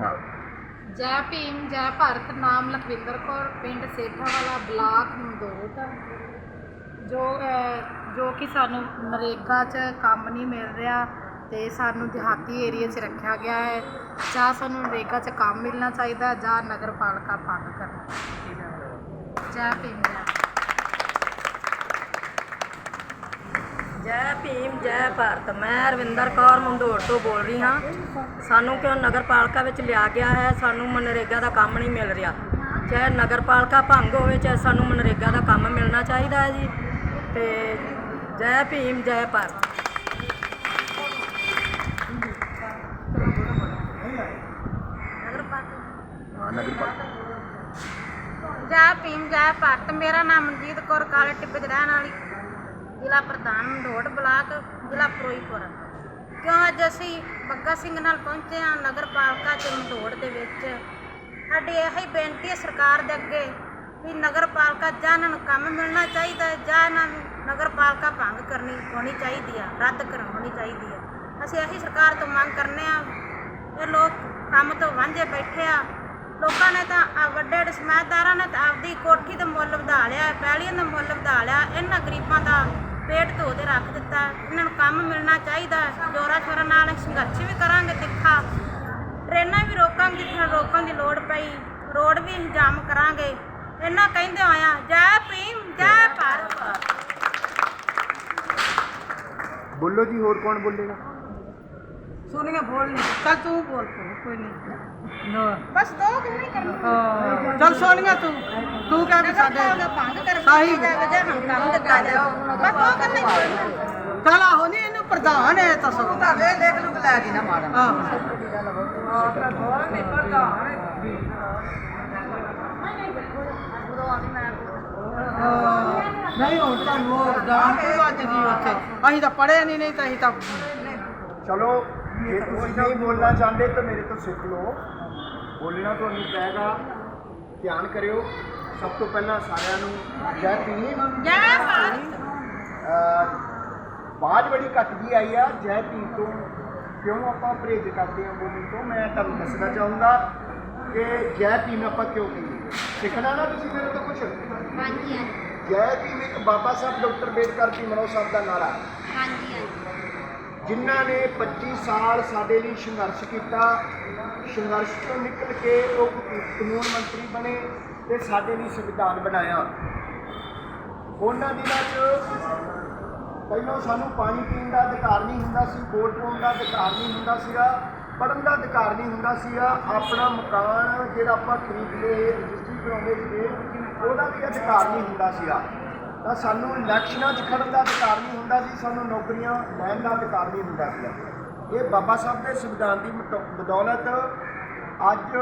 ਹਾਂ ਜੈ ਭੀਮ ਜੈ ਭਾਰਤ ਨਾਮ ਲਖਵਿੰਦਰ ਕੌਰ ਪਿੰਡ ਸੇਠਾਵਾਲਾ ਬਲਾਕ ਮਦੋਟ ਜੋ ਅਹ, ਜੋ ਕਿ ਸਾਨੂੰ ਨਰੇਗਾ 'ਚ ਕੰਮ ਨਹੀਂ ਮਿਲ ਰਿਹਾ ਤੇ ਸਾਨੂੰ ਦਿਹਾਤੀ ਏਰੀਆ 'ਚ ਰੱਖਿਆ ਗਿਆ ਹੈ। ਜਾਂ ਸਾਨੂੰ ਨਰੇਗਾ 'ਚ ਕੰਮ ਮਿਲਣਾ ਚਾਹੀਦਾ ਜਾਂ ਨਗਰ ਪਾਲਿਕਾ ਭੰਗ ਕਰਨਾ ਚਾਹੀਦਾ ਜੈ ਭੀਮ ਜੈ ਜੈ ਭੀਮ ਜੈ ਭਾਰਤ। ਮੈਂ ਰਵਿੰਦਰ ਕੌਰ ਮੰਦੋੜ ਤੋਂ ਬੋਲ ਰਹੀ ਹਾਂ। ਸਾਨੂੰ ਕਿਉਂ ਨਗਰ ਪਾਲਿਕਾ ਵਿੱਚ ਲਿਆ ਗਿਆ ਹੈ? ਸਾਨੂੰ ਮਨਰੇਗਾ ਦਾ ਕੰਮ ਨਹੀਂ ਮਿਲ ਰਿਹਾ। ਚਾਹੇ ਨਗਰ ਪਾਲਿਕਾ ਭੰਗ ਹੋਵੇ ਚਾਹੇ ਸਾਨੂੰ ਮਨਰੇਗਾ ਦਾ ਕੰਮ ਮਿਲਣਾ ਚਾਹੀਦਾ ਹੈ ਜੀ। ਤੇ ਜੈ ਭੀਮ ਜੈ ਭਾਰਤ। ਨਗਰ ਪਾਲਿਕਾ ਜੈ ਭੀਮ ਜੈ ਭਾਰਤ। ਮੇਰਾ ਨਾਮ ਮਨਜੀਤ ਕੌਰ ਕਾਲੇ ਟਿੱਬੇ ਦੀ ਰਹਿਣ ਵਾਲੀ। ਜ਼ਿਲ੍ਹਾ ਪ੍ਰਧਾਨ ਮੰਡੋੜ ਬਲਾਕ ਜ਼ਿਲ੍ਹਾ ਫਿਰੋਜ਼ਪੁਰ। ਕਿਉਂ ਅੱਜ ਅਸੀਂ ਬੱਗਾ ਸਿੰਘ ਨਾਲ ਪਹੁੰਚੇ ਹਾਂ ਨਗਰ ਪਾਲਿਕਾ ਚ ਦੇ ਵਿੱਚ? ਸਾਡੀ ਇਹ ਹੀ ਬੇਨਤੀ ਹੈ ਸਰਕਾਰ ਦੇ ਅੱਗੇ ਵੀ ਨਗਰ ਪਾਲਿਕਾ ਜਾਂ ਇਹਨਾਂ ਨੂੰ ਕੰਮ ਮਿਲਣਾ ਚਾਹੀਦਾ ਜਾਂ ਇਹਨਾਂ ਨੂੰ ਨਗਰ ਪਾਲਿਕਾ ਭੰਗ ਕਰਨੀ ਹੋਣੀ ਚਾਹੀਦੀ ਆ ਰੱਦ ਕਰਾਉਣੀ ਚਾਹੀਦੀ ਆ। ਅਸੀਂ ਇਹੀ ਸਰਕਾਰ ਤੋਂ ਮੰਗ ਕਰਨੇ ਆ ਇਹ ਲੋਕ ਕੰਮ ਤੋਂ ਵਾਂਝੇ ਬੈਠੇ ਆ। ਲੋਕਾਂ ਨੇ ਤਾਂ ਵੱਡੇ ਵੱਡੇ ਸਮੈਦਾਰਾਂ ਨੇ ਤਾਂ ਆਪਦੀ ਕੋਠੀ ਦਾ ਮੁੱਲ ਵਧਾ ਲਿਆ ਹੈ, ਪੈਲੀਆਂ ਦਾ ਮੁੱਲ ਵਧਾ ਲਿਆ ਇਹਨਾਂ ਗਰੀਬਾਂ ਦਾ ਪੇਟ ਧੋ ਦੇ ਰੱਖ ਦਿੱਤਾ। ਇਹਨਾਂ ਨੂੰ ਕੰਮ ਮਿਲਣਾ ਚਾਹੀਦਾ। ਜੋਰਾਂ ਸ਼ੋਰਾਂ ਨਾਲ ਸੰਘਰਸ਼ ਵੀ ਕਰਾਂਗੇ ਤਿੱਖਾ। ਟ੍ਰੇਨਾਂ ਵੀ ਰੋਕਾਂਗੇ ਜਿੱਥੇ ਰੋਕਣ ਦੀ ਲੋੜ ਪਈ। ਰੋਡ ਵੀ ਅਸੀਂ ਜਾਮ ਕਰਾਂਗੇ। ਇਹਨਾਂ ਕਹਿੰਦੇ ਹੋਇਆ ਜੈ ਭੀਮ ਜੈ ਭਾਰਤ। ਬੋਲੋ ਜੀ ਹੋਰ ਕੌਣ ਬੋਲੇਗਾ? ਸੋਨੀਆ ਬੋਲ ਨਹੀਂ ਚੱਲ ਤੂੰ ਬੋਲ ਕੋਈ ਨਹੀਂ ਬਸ ਦੋ ਕਰਨੀ। ਹਾਂ, ਚੱਲ ਸੋਨੀਆ ਤੂੰ। ਤੂੰ ਕਹਿ ਵੀ ਸਾਡੇ ਦਾ ਭੰਗ ਕਰ ਸਾਹੀ ਵਜ੍ਹਾ ਹੁਣ ਕੰਮ ਦਿੱਤਾ ਜਾਓ। ਬਸ ਦੋ ਕਰਨੇ ਚੱਲ ਆਹੋ ਨਹੀਂ ਇਹਨੂੰ ਪ੍ਰਧਾਨ ਹੈ ਤਾਂ ਸਗੋਂ। ਤਾਂ ਵੇ ਦੇਖ ਲੂ ਲੈ ਜੀ ਨਾ ਮਾੜਾ। ਨਹੀਂ ਹੁਣ ਤੁਹਾਨੂੰ ਉਹ ਦਾਨ ਤੋਂ ਵੱਜ ਗਈ ਉੱਥੇ। ਅਸੀਂ ਤਾਂ ਪੜ੍ਹੇ ਨਹੀਂ ਨਹੀਂ ਤਾਂ ਅਸੀਂ ਤਾਂ ਚਲੋ ਜੇ ਤੁਸੀਂ ਨਹੀਂ ਬੋਲਣਾ ਚਾਹੁੰਦੇ ਤਾਂ ਮੇਰੇ ਤੋਂ ਸਿੱਖ ਲਓ। ਬੋਲਣਾ ਤੁਹਾਨੂੰ ਪਏਗਾ ਧਿਆਨ ਕਰਿਓ। ਸਭ ਤੋਂ ਪਹਿਲਾਂ ਸਾਰਿਆਂ ਨੂੰ ਜੈ ਭੀਮ। ਜੈ ਭਾਰਤ। ਬਾਜ ਬੜੀ ਘੱਟ ਜੀ ਆਈ ਆ ਜੈ ਭੀਮ ਤੋਂ ਕਿਉਂ ਆਪਾਂ ਪਰਹੇਜ਼ ਕਰਦੇ ਹਾਂ ਬੋਲਣ ਤੋਂ? ਮੈਂ ਤੁਹਾਨੂੰ ਦੱਸਣਾ ਚਾਹੂੰਗਾ ਕਿ ਜੈ ਭੀਮ ਆਪਾਂ ਕਿਉਂ ਕਹੀਏ ਸਿੱਖਣਾ ਨਾ ਤੁਸੀਂ ਮੇਰੇ ਤੋਂ ਕੁਝ ਹਾਂਜੀ ਜੈ ਭੀਮ ਇੱਕ ਬਾਬਾ ਸਾਹਿਬ ਡਾਕਟਰ ਅੰਬੇਡਕਰ ਭੀਮਰਾਓ ਸਾਹਿਬ ਦਾ ਨਾਰਾ। ਹਾਂਜੀ ਹਾਂਜੀ। ਜਿਨ੍ਹਾਂ ਨੇ 25 ਸਾਲ ਸਾਡੇ ਲਈ ਸੰਘਰਸ਼ ਕੀਤਾ, ਸੰਘਰਸ਼ ਤੋਂ ਨਿਕਲ ਕੇ ਉਹ ਕਾਨੂੰਨ ਮੰਤਰੀ ਬਣੇ ਤੇ ਸਾਡੇ ਲਈ ਸੰਵਿਧਾਨ ਬਣਾਇਆ। ਉਹਨਾਂ ਦਿਨਾਂ 'ਚ ਪਹਿਲਾਂ ਸਾਨੂੰ ਪਾਣੀ ਪੀਣ ਦਾ ਅਧਿਕਾਰ ਨਹੀਂ ਹੁੰਦਾ ਸੀ, ਵੋਟ ਪਾਉਣ ਦਾ ਅਧਿਕਾਰ ਨਹੀਂ ਹੁੰਦਾ ਸੀਗਾ, ਪੜ੍ਹਨ ਦਾ ਅਧਿਕਾਰ ਨਹੀਂ ਹੁੰਦਾ ਸੀਗਾ। ਆਪਣਾ ਮਕਾਨ ਜਿਹੜਾ ਆਪਾਂ ਖਰੀਦਦੇ ਰਜਿਸਟਰੀ ਕਰਾਉਂਦੇ ਸੀਗੇ, ਉਹਦਾ ਵੀ ਅਧਿਕਾਰ ਨਹੀਂ ਹੁੰਦਾ ਸੀਗਾ। ਤਾਂ ਸਾਨੂੰ ਇਲੈਕਸ਼ਨਾਂ 'ਚ ਖੜਨ ਦਾ ਅਧਿਕਾਰ ਨਹੀਂ ਹੁੰਦਾ ਸੀ ਸਾਨੂੰ ਨੌਕਰੀਆਂ ਲੈਣ ਦਾ ਅਧਿਕਾਰ ਨਹੀਂ ਹੁੰਦਾ ਸੀਗਾ ਇਹ ਬਾਬਾ ਸਾਹਿਬ ਦੇ ਸੰਵਿਧਾਨ ਦੀ ਮਤੋ- ਬਦੌਲਤ ਅੱਜ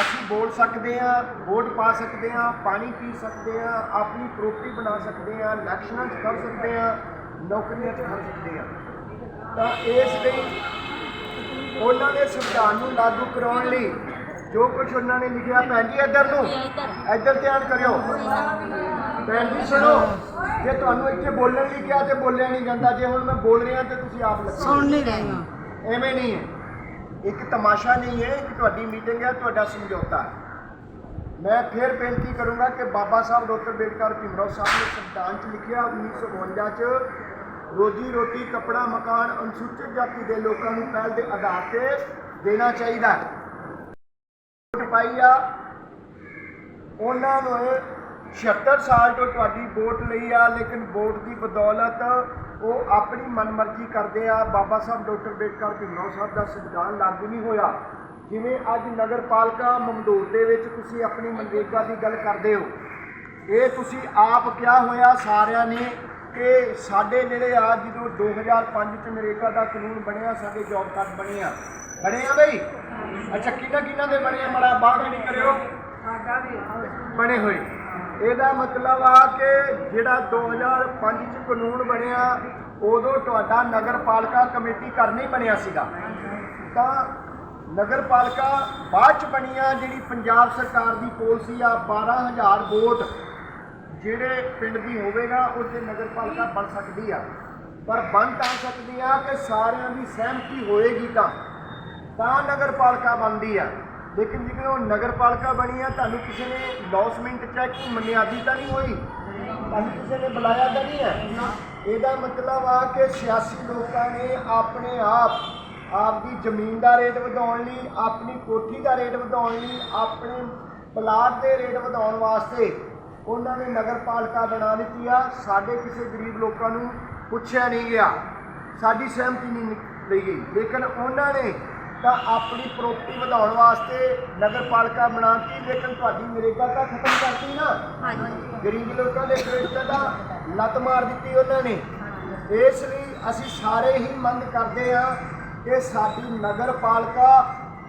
ਅਸੀਂ ਬੋਲ ਸਕਦੇ ਹਾਂ, ਵੋਟ ਪਾ ਸਕਦੇ ਹਾਂ, ਪਾਣੀ ਪੀ ਸਕਦੇ ਹਾਂ, ਆਪਣੀ ਪ੍ਰੋਪਰਟੀ ਬਣਾ ਸਕਦੇ ਹਾਂ, ਇਲੈਕਸ਼ਨਾਂ 'ਚ ਖੜ ਸਕਦੇ ਹਾਂ, ਨੌਕਰੀਆਂ 'ਚ ਖੜ ਸਕਦੇ ਹਾਂ। ਤਾਂ ਇਸ ਲਈ ਉਹਨਾਂ ਦੇ ਸੰਵਿਧਾਨ ਨੂੰ ਲਾਗੂ ਕਰਾਉਣ ਲਈ ਜੋ ਕੁਝ ਉਹਨਾਂ ਨੇ ਲਿਖਿਆ, ਭੈਣ ਜੀ, ਇੱਧਰ ਨੂੰ। ਇੱਧਰ ਧਿਆਨ ਕਰਿਓ। ਭੈਣ ਜੀ ਸੁਣੋ। ਜੇ ਤੁਹਾਨੂੰ ਇੱਥੇ ਬੋਲਣ ਲਈ ਕਿਹਾ ਤੇ ਬੋਲਿਆ ਨਹੀਂ ਜਾਂਦਾ ਜੇ ਹੁਣ ਮੈਂ ਬੋਲ ਰਿਹਾ ਤੇ ਤੁਸੀਂ ਆਪ ਲੱਗੋ। ਸੁਣ ਨਹੀਂ ਰਹੀਆਂ ਐਵੇਂ ਨਹੀਂ ਹੈ। ਇੱਕ ਤਮਾਸ਼ਾ ਨਹੀਂ ਹੈ ਇੱਕ ਤੁਹਾਡੀ ਮੀਟਿੰਗ ਹੈ ਤੁਹਾਡਾ ਸਮਝੌਤਾ ਹੈ। ਮੈਂ ਫਿਰ ਬੇਨਤੀ ਕਰੂੰਗਾ ਕਿ ਬਾਬਾ ਸਾਹਿਬ ਡਾਕਟਰ ਅੰਬੇਡਕਰ ਭੀਮਰਾਓ ਸਾਹਿਬ ਨੇ ਸੰਵਿਧਾਨ 'ਚ ਲਿਖਿਆ 1952 'ਚ ਰੋਜੀ ਰੋਟੀ ਕੱਪੜਾ ਮਕਾਨ ਅਨੁਸੂਚਿਤ ਜਾਤੀ ਦੇ ਲੋਕਾਂ ਨੂੰ ਪਹਿਲ ਦੇ ਆਧਾਰ ਤੇ ਦੇਣਾ ਚਾਹੀਦਾ ਹੈ। ਉਹਨਾਂ ਨੂੰ 76 ਸਾਲ ਤੋਂ ਤੁਹਾਡੀ ਵੋਟ ਲਈ ਆ ਲੇਕਿਨ ਵੋਟ ਦੀ ਬਦੌਲਤ ਉਹ ਆਪਣੀ ਮਨਮਰਜ਼ੀ ਕਰਦੇ ਆ। ਬਾਬਾ ਸਾਹਿਬ ਡਾਕਟਰ ਅੰਬੇਡਕਰ ਭੀਮਰਾਓ ਸਾਹਿਬ ਦਾ ਸੰਵਿਧਾਨ ਲਾਗੂ ਨਹੀਂ ਹੋਇਆ। ਜਿਵੇਂ ਅੱਜ ਨਗਰ ਪਾਲਿਕਾ ਮਮਦੂਰ ਦੇ ਵਿੱਚ ਤੁਸੀਂ ਆਪਣੀ ਮਨਰੇਗਾ ਦੀ ਗੱਲ ਕਰਦੇ ਹੋ। ਇਹ ਤੁਸੀਂ ਆਪ ਕਿਹਾ ਹੋਇਆ ਸਾਰਿਆਂ ਨੇ ਕਿ ਸਾਡੇ ਜਿਹੜੇ ਆ ਜਦੋਂ 2005 ਚ ਨਰੇਗਾ ਦਾ ਕਾਨੂੰਨ ਬਣਿਆ ਸਾਡੇ ਜੌਬ ਕਾਰਡ ਬਣੇ ਆ। ਬਣੇ ਆ ਬਈ? ਅੱਛਾ ਕਿਹਨਾਂ ਕਿਹਨਾਂ ਦੇ ਬਣੇ ਆ? ਮੜਾ ਬਾਹਰ ਨਹੀਂ ਕਰਿਓ ਬਣੇ ਹੋਏ। ਇਹਦਾ ਮਤਲਬ ਆ ਕਿ ਜਿਹੜਾ 2005 ਚ ਕਾਨੂੰਨ ਬਣਿਆ, ਉਦੋਂ ਤੁਹਾਡਾ ਨਗਰ ਪਾਲਿਕਾ ਕਮੇਟੀ ਘਰ ਨਹੀਂ ਬਣਿਆ ਸੀਗਾ। ਤਾਂ ਨਗਰ ਪਾਲਿਕਾ ਬਾਅਦ ਚ ਬਣੀਆਂ ਜਿਹੜੀ ਪੰਜਾਬ ਸਰਕਾਰ ਦੀ ਪਾਲਿਸੀ ਆ 12000 ਵੋਟ ਜਿਹੜੇ ਪਿੰਡ ਦੀ ਹੋਵੇਗਾ, ਉੱਥੇ ਨਗਰ ਪਾਲਿਕਾ ਬਣ ਸਕਦੀ ਆ। ਪਰ ਬਣ ਤਾਂ ਸਕਦੀ ਆ ਕਿ ਸਾਰਿਆਂ ਦੀ ਸਹਿਮਤੀ ਹੋਏਗੀ ਤਾਂ। ਤਾਂ ਨਗਰਪਾਲਿਕਾ ਬਣਦੀ ਆ। ਲੇਕਿਨ ਜਿਵੇਂ ਉਹ ਨਗਰ ਪਾਲਿਕਾ ਬਣੀ ਆ, ਤੁਹਾਨੂੰ ਕਿਸੇ ਨੇ ਲੌਸਮੈਂਟ ਚੈੱਕ ਮਨਿਆਦੀ ਤਾਂ ਨਹੀਂ ਹੋਈ? ਤੁਹਾਨੂੰ ਕਿਸੇ ਨੇ ਬੁਲਾਇਆ ਤਾਂ ਨਹੀਂ ਹੈ? ਇਹਦਾ ਮਤਲਬ ਆ ਕਿ ਸਿਆਸੀ ਲੋਕਾਂ ਨੇ ਆਪਣੇ ਆਪ, ਆਪਦੀ ਜ਼ਮੀਨ ਦਾ ਰੇਟ ਵਧਾਉਣ ਲਈ, ਆਪਣੀ ਕੋਠੀ ਦਾ ਰੇਟ ਵਧਾਉਣ ਲਈ, ਆਪਣੇ ਪਲਾਟ ਦੇ ਰੇਟ ਵਧਾਉਣ ਵਾਸਤੇ ਉਹਨਾਂ ਨੇ ਨਗਰ ਪਾਲਿਕਾ ਬਣਾ ਦਿੱਤੀ ਆ। ਸਾਡੇ ਕਿਸੇ ਗਰੀਬ ਲੋਕਾਂ ਨੂੰ ਪੁੱਛਿਆ ਨਹੀਂ ਗਿਆ। ਸਾਡੀ ਸਹਿਮਤੀ ਨਹੀਂ ਲਈ ਗਈ। ਲੇਕਿਨ ਉਹਨਾਂ ਨੇ ਤਾਂ ਆਪਣੀ ਪ੍ਰਾਪਰਟੀ ਵਧਾਉਣ ਵਾਸਤੇ ਨਗਰਪਾਲਿਕਾ ਬਣਾਤੀ ਲੇਕਿਨ ਤੁਹਾਡੀ ਨਰੇਗਾ ਤਾਂ ਖਤਮ ਕਰਤੀ ਨਾ। ਹਾਂਜੀ। ਗਰੀਬ ਲੋਕਾਂ ਦੇ ਕ੍ਰੈਡਿਟ ਦਾ ਲੱਤ ਮਾਰ ਦਿੱਤੀ ਉਹਨਾਂ ਨੇ। ਇਸ ਲਈ ਅਸੀਂ ਸਾਰੇ ਹੀ ਮੰਗ ਕਰਦੇ ਹਾਂ ਕਿ ਸਾਡੀ ਨਗਰਪਾਲਿਕਾ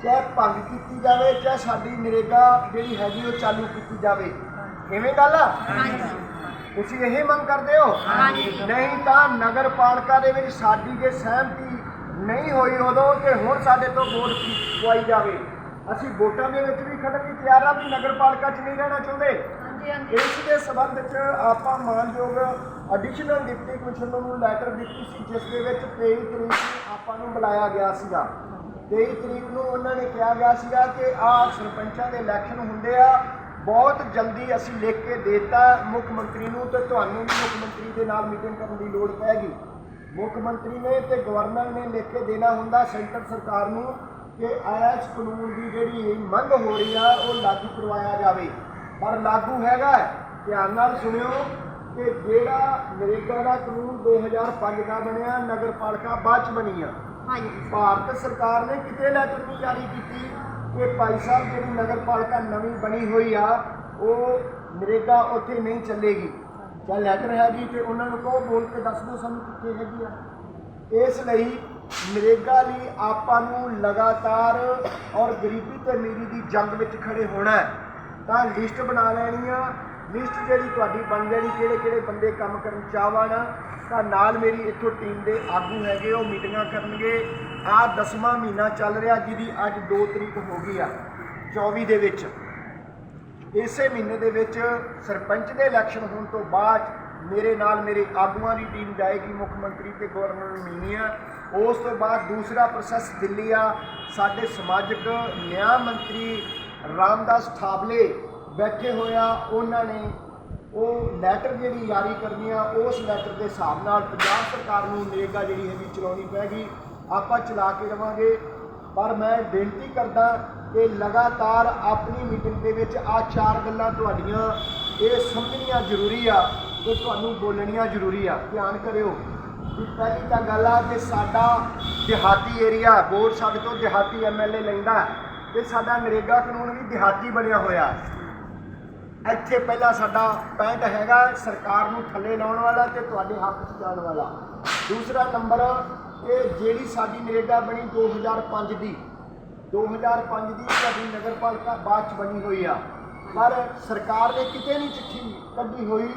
ਚਾਹੇ ਭੰਗ ਕੀਤੀ ਜਾਵੇ ਚਾਹੇ ਸਾਡੀ ਨਰੇਗਾ ਜਿਹੜੀ ਹੈਗੀ ਉਹ ਚਾਲੂ ਕੀਤੀ ਜਾਵੇ। ਕਿਵੇਂ ਗੱਲ ਆ? ਹਾਂਜੀ। ਤੁਸੀਂ ਇਹ ਮੰਗ ਕਰਦੇ ਹੋ। ਨਹੀਂ ਤਾਂ ਨਗਰਪਾਲਿਕਾ ਦੇ ਵਿੱਚ ਸਾਡੀ ਜੇ ਸਹਿਮਤੀ ਨਹੀਂ ਹੋਈ ਉਦੋਂ ਤੇ ਹੁਣ ਸਾਡੇ ਤੋਂ ਵੋਟ ਪਵਾਈ ਜਾਵੇ। ਅਸੀਂ ਵੋਟਾਂ ਦੇ ਵਿੱਚ ਵੀ ਖੜਨ ਲਈ ਤਿਆਰ ਆ ਵੀ ਨਗਰਪਾਲਿਕਾ 'ਚ ਨਹੀਂ ਰਹਿਣਾ ਚਾਹੁੰਦੇ। ਹਾਂਜੀ ਹਾਂਜੀ। ਇਸ ਦੇ ਸਬੰਧ ਵਿੱਚ ਆਪਾਂ ਮਾਨਯੋਗ ਐਡੀਸ਼ਨਲ ਡਿਪਟੀ ਕਮਿਸ਼ਨਰ ਨੂੰ ਲੈਟਰ ਦਿੱਤੀ ਸੀ ਜਿਸ ਦੇ ਵਿੱਚ 23 ਤਰੀਕ ਨੂੰ ਆਪਾਂ ਨੂੰ ਬੁਲਾਇਆ ਗਿਆ ਸੀਗਾ। 23 ਤਰੀਕ ਨੂੰ ਉਹਨਾਂ ਨੇ ਕਿਹਾ ਗਿਆ ਸੀਗਾ ਕਿ ਆਹ ਸਰਪੰਚਾਂ ਦੇ ਇਲੈਕਸ਼ਨ ਹੁੰਦੇ ਆ ਬਹੁਤ ਜਲਦੀ ਅਸੀਂ ਲਿਖ ਕੇ ਦੇਤਾ ਮੁੱਖ ਮੰਤਰੀ ਨੂੰ ਤੇ ਤੁਹਾਨੂੰ ਵੀ ਮੁੱਖ ਮੰਤਰੀ ਦੇ ਨਾਲ ਮੀਟਿੰਗ ਕਰਨ ਦੀ ਲੋੜ ਪੈਗੀ ਮੁੱਖ ਮੰਤਰੀ ਨੇ ਤੇ ਗਵਰਨਰ ਨੇ ਲਿਖ ਕੇ ਦੇਣਾ ਹੁੰਦਾ ਸੈਂਟਰ ਸਰਕਾਰ ਨੂੰ ਕਿ ਇਸ ਕਾਨੂੰਨ ਦੀ ਜਿਹੜੀ ਮੰਗ ਹੋ ਰਹੀ ਆ ਉਹ ਲਾਗੂ ਕਰਵਾਇਆ ਜਾਵੇ। ਪਰ ਲਾਗੂ ਹੈਗਾ। ਧਿਆਨ ਨਾਲ ਸੁਣਿਓ ਕਿ ਜਿਹੜਾ ਨਰੇਗਾ ਦਾ ਕਾਨੂੰਨ 2005 ਦਾ ਬਣਿਆ ਨਗਰਪਾਲਿਕਾ ਬਾਅਦ ਚ ਬਣੀ ਆ। ਹਾਂਜੀ। ਭਾਰਤ ਸਰਕਾਰ ਨੇ ਕਿਤੇ ਲੈਟਰ ਜਾਰੀ ਕੀਤੀ ਕਿ ਭਾਈ ਸਾਹਿਬ ਜਿਹੜੀ ਨਗਰਪਾਲਿਕਾ ਨਵੀਂ ਬਣੀ ਹੋਈ ਆ ਉਹ ਨਰੇਗਾ ਉੱਥੇ ਨਹੀਂ ਚੱਲੇਗੀ। ਜਾਂ ਲੈਟਰ ਹੈਗੀ ਤੇ ਉਹਨਾਂ ਨੂੰ ਕਹੋ, ਬੋਲ ਕੇ ਦੱਸ ਦਿਓ ਸਾਨੂੰ ਕਿੱਥੇ ਹੈਗੀ ਆ। ਇਸ ਲਈ ਨਰੇਗਾ ਲਈ ਆਪਾਂ ਨੂੰ ਲਗਾਤਾਰ ਔਰ ਗਰੀਬੀ ਤੇ ਅਮੀਰੀ ਦੀ ਜੰਗ ਵਿੱਚ ਖੜੇ ਹੋਣਾ ਹੈ। ਤਾਂ ਲਿਸਟ ਬਣਾ ਲੈਣੀ ਆ। ਲਿਸਟ ਜਿਹੜੀ ਤੁਹਾਡੀ ਬਣ ਜਾਣੀ ਕਿਹੜੇ ਕਿਹੜੇ ਬੰਦੇ ਕੰਮ ਕਰਨ ਚਾਹਵਾਨ ਤਾਂ ਨਾਲ ਮੇਰੀ ਇੱਥੋਂ ਟੀਮ ਦੇ ਆਗੂ ਹੈਗੇ, ਉਹ ਮੀਟਿੰਗਾਂ ਕਰਨਗੇ। ਆ 10ਵਾਂ ਮਹੀਨਾ ਚੱਲ ਰਿਹਾ, ਜਿਹਦੀ ਅੱਜ 2 ਤਰੀਕ ਹੋ ਗਈ ਆ 24 ਦੇ ਵਿੱਚ। ਇਸੇ ਮਹੀਨੇ ਦੇ ਵਿੱਚ ਸਰਪੰਚ ਦੇ ਇਲੈਕਸ਼ਨ ਹੋਣ ਤੋਂ ਬਾਅਦ ਮੇਰੇ ਨਾਲ ਮੇਰੇ ਆਗੂਆਂ ਦੀ ਟੀਮ ਜਾਏਗੀ, ਮੁੱਖ ਮੰਤਰੀ ਤੇ ਗਵਰਨਰ ਨੂੰ ਮਿਲਣੀ ਆ ਉਸ ਤੋਂ ਬਾਅਦ ਦੂਸਰਾ ਪ੍ਰੋਸੈਸ ਦਿੱਲੀ ਆ। ਸਾਡੇ ਸਮਾਜਿਕ ਨਿਆਂ ਮੰਤਰੀ ਰਾਮਦਾਸ ਥਾਬਲੇ ਬੈਠੇ ਹੋਇਆ ਉਹਨਾਂ ਨੇ ਉਹ ਲੈਟਰ ਜਿਹੜੀ ਜਾਰੀ ਕਰਨੀ ਆ, ਉਸ ਲੈਟਰ ਦੇ ਹਿਸਾਬ ਨਾਲ ਪੰਜਾਬ ਸਰਕਾਰ ਨੂੰ ਨਰੇਗਾ ਜਿਹੜੀ ਹੈਗੀ ਚਲਾਉਣੀ ਪੈਗੀ। ਆਪਾਂ ਚਲਾ ਕੇ ਰਵਾਂਗੇ। ਪਰ ਮੈਂ ਬੇਨਤੀ ਕਰਦਾ ਕਿ ਲਗਾਤਾਰ ਆਪਣੀ ਮੀਟਿੰਗ ਦੇ ਵਿੱਚ ਆ ਚਾਰ ਗੱਲਾਂ ਤੁਹਾਡੀਆਂ, ਇਹ ਸਮਝਣੀਆਂ ਜ਼ਰੂਰੀ ਆ ਤੇ ਤੁਹਾਨੂੰ ਬੋਲਣੀਆਂ ਜ਼ਰੂਰੀ ਆ। ਧਿਆਨ ਕਰਿਓ ਵੀ ਪਹਿਲੀ ਤਾਂ ਗੱਲ ਆ ਕਿ ਸਾਡਾ ਦਿਹਾਤੀ ਏਰੀਆ, ਬੋਰ ਸਾਡੇ ਤੋਂ ਦਿਹਾਤੀ ਐਮਐਲਏ ਲੈਂਦਾ ਤੇ ਸਾਡਾ ਨਰੇਗਾ ਕਾਨੂੰਨ ਵੀ ਦਿਹਾਤੀ ਬਣਿਆ ਹੋਇਆ। ਇੱਥੇ ਪਹਿਲਾਂ ਸਾਡਾ ਪੈਂਟ ਹੈਗਾ, ਸਰਕਾਰ ਨੂੰ ਥੱਲੇ ਲਾਉਣ ਵਾਲਾ ਤੇ ਤੁਹਾਡੇ ਹੱਕ 'ਚ ਜਾਣ ਵਾਲਾ। ਦੂਸਰਾ ਨੰਬਰ ਇਹ ਜਿਹੜੀ ਸਾਡੀ ਨਰੇਗਾ ਬਣੀ 2005 ਦੀ 2005 ਦੀ ਸਾਡੀ ਨਗਰਪਾਲਿਕਾ ਬਾਅਦ ਚ ਬਣੀ ਹੋਈ ਆ। ਪਰ ਸਰਕਾਰ ਨੇ ਕਿਤੇ ਨਹੀਂ ਚਿੱਠੀ ਕੱਢੀ ਹੋਈ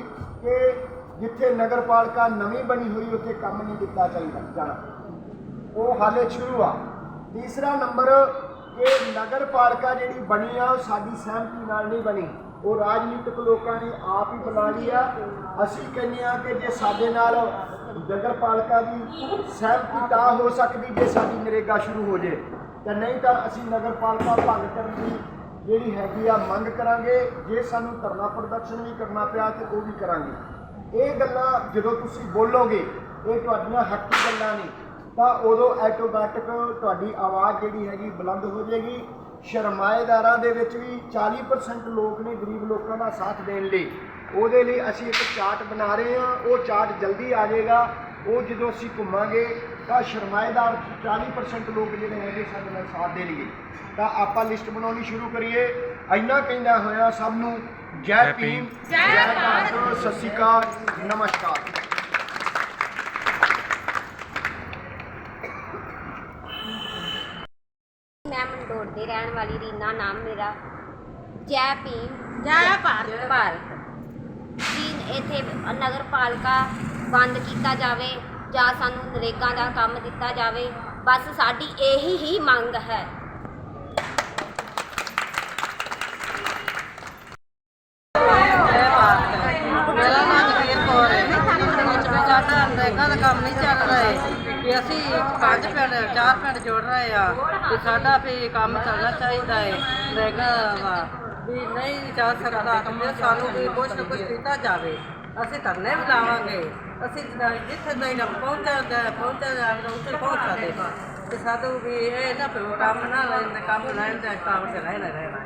ਕਿ ਜਿੱਥੇ ਨਗਰਪਾਲਿਕਾ ਨਵੀਂ ਬਣੀ ਹੋਈ, ਉੱਥੇ ਕੰਮ ਨਹੀਂ ਕੀਤਾ ਚਾਹੀਦਾ ਜਾਣਾ। ਉਹ ਹਾਲੇ ਸ਼ੁਰੂ ਆ। ਤੀਸਰਾ ਨੰਬਰ, ਕਿ ਨਗਰਪਾਲਿਕਾ ਜਿਹੜੀ ਬਣੀ ਆ, ਉਹ ਸਾਡੀ ਸਹਿਮਤੀ ਨਾਲ ਨਹੀਂ ਬਣੀ। ਉਹ ਰਾਜਨੀਤਿਕ ਲੋਕਾਂ ਨੇ ਆਪ ਹੀ ਬਣਾ ਲਈ ਆ। ਅਸੀਂ ਕਹਿੰਦੇ ਆ ਕਿ ਜੇ ਸਾਡੇ ਨਾਲ ਨਗਰ ਪਾਲਿਕਾ ਦੀ ਸਹਿਮਤੀ ਤਾਂ ਹੋ ਸਕਦੀ ਜੇ ਸਾਡੀ ਨਰੇਗਾ ਸ਼ੁਰੂ ਹੋ ਜੇ, ਤੇ ਨਹੀਂ ਤਾਂ ਅਸੀਂ ਨਗਰ ਪਾਲਿਕਾ ਭੰਗ ਕਰਨ ਦੀ ਜਿਹੜੀ ਹੈਗੀ ਆ ਮੰਗ ਕਰਾਂਗੇ, ਜੇ ਸਾਨੂੰ ਧਰਨਾ ਪ੍ਰਦਰਸ਼ਨ ਵੀ ਕਰਨਾ ਪਿਆ ਤੇ ਉਹ ਵੀ ਕਰਾਂਗੇ। ਇਹ ਗੱਲਾਂ ਜਦੋਂ ਤੁਸੀਂ ਬੋਲੋਗੇ, ਇਹ ਤੁਹਾਡੀਆਂ ਹੱਕੀ ਗੱਲਾਂ ਨੇ, ਤਾਂ ਉਦੋਂ ਆਟੋਮੈਟਿਕ ਤੁਹਾਡੀ ਆਵਾਜ਼ ਜਿਹੜੀ ਹੈਗੀ ਬੁਲੰਦ ਹੋ ਜਾਏਗੀ। ਸ਼ਰਮਾਏਦਾਰਾਂ ਦੇ ਵਿੱਚ ਵੀ 40% ਲੋਕ ਨੇ ਗਰੀਬ ਲੋਕਾਂ ਦਾ ਸਾਥ ਦੇਣ ਲਈ। ਉਹਦੇ ਲਈ ਅਸੀਂ ਇੱਕ ਚਾਰਟ ਬਣਾ ਰਹੇ ਹਾਂ। ਉਹ ਚਾਰਟ ਜਲਦੀ ਆ ਜਾਏਗਾ। ਉਹ ਜਦੋਂ ਅਸੀਂ ਘੁੰਮਾਂਗੇ ਤਾਂ ਸ਼ਰਮਾਏਦਾਰ 40% ਲੋਕ ਜਿਹੜੇ ਹੈਗੇ ਸਾਡੇ ਨਾਲ ਸਾਥ ਦੇਣਗੇ ਤਾਂ ਆਪਾਂ ਲਿਸਟ ਬਣਾਉਣੀ ਸ਼ੁਰੂ ਕਰੀਏ। ਇੰਨਾ ਕਹਿੰਦਾ ਹੋਇਆ ਸਭ ਨੂੰ ਜੈ ਭੀਮ। ਜੈ ਭਾਰਤ ਸਤਿ ਸ਼੍ਰੀ ਅਕਾਲ ਨਮਸਕਾਰ ਮੈਂ ਮੰਡੋਰ ਦੀ ਰਹਿਣ ਵਾਲੀ ਰੀਨਾ ਨਾਮ ਮੇਰਾ ਜੈ ਭੀਮ ਜੈ ਭਾਰਤ। ਭਾਰਤ। ਜੀ ਇੱਥੇ ਨਗਰ ਪਾਲਿਕਾ ਬੰਦ ਕੀਤਾ ਜਾਵੇ ਜਾਂ ਸਾਨੂੰ ਨਰੇਗਾ ਦਾ ਕੰਮ ਦਿੱਤਾ ਜਾਵੇ ਬਸ ਸਾਡੀ ਇਹੀ ਹੀ ਮੰਗ ਹੈ। ਵੀ ਕੰਮ ਨਹੀਂ ਚੱਲ ਰਿਹਾ। ਹੈ ਕਿ ਅਸੀਂ ਪੰਜ ਪਿੰਡ ਚਾਰ ਪਿੰਡ ਜੋੜ ਰਹੇ ਆ। ਤੇ ਸਾਡਾ ਵੀ ਕੰਮ ਚੱਲਣਾ ਚਾਹੀਦਾ ਹੈ ਨਰੇਗਾ ਵਾ ਵੀ ਨਹੀਂ ਚੱਲ ਸਕਦਾ ਤੇ ਸਾਨੂੰ ਵੀ ਕੁਛ ਨਾ ਕੁਛ ਕੀਤਾ ਜਾਵੇ। ਅਸੀਂ ਧਰਨੇ ਵੀ ਲਾਵਾਂਗੇ। ਅਸੀਂ ਜਿੱਥੇ ਤਾਈਂ ਨਾ ਪਹੁੰਚਾਂਦਾ ਪਹੁੰਚਾ ਜਾਵੇ ਉੱਥੇ ਪਹੁੰਚਾ ਦੇ ਤੇ ਸਾਨੂੰ ਵੀ ਇਹ ਨਾ ਪਵੇ ਕੰਮ ਨਾ ਲੈਣ ਦੇ, ਕੰਮ ਲੈਣ ਦੇ, ਕੰਮ ਤੇ ਰਹਿਣਾ ਰਹਿਣਾ।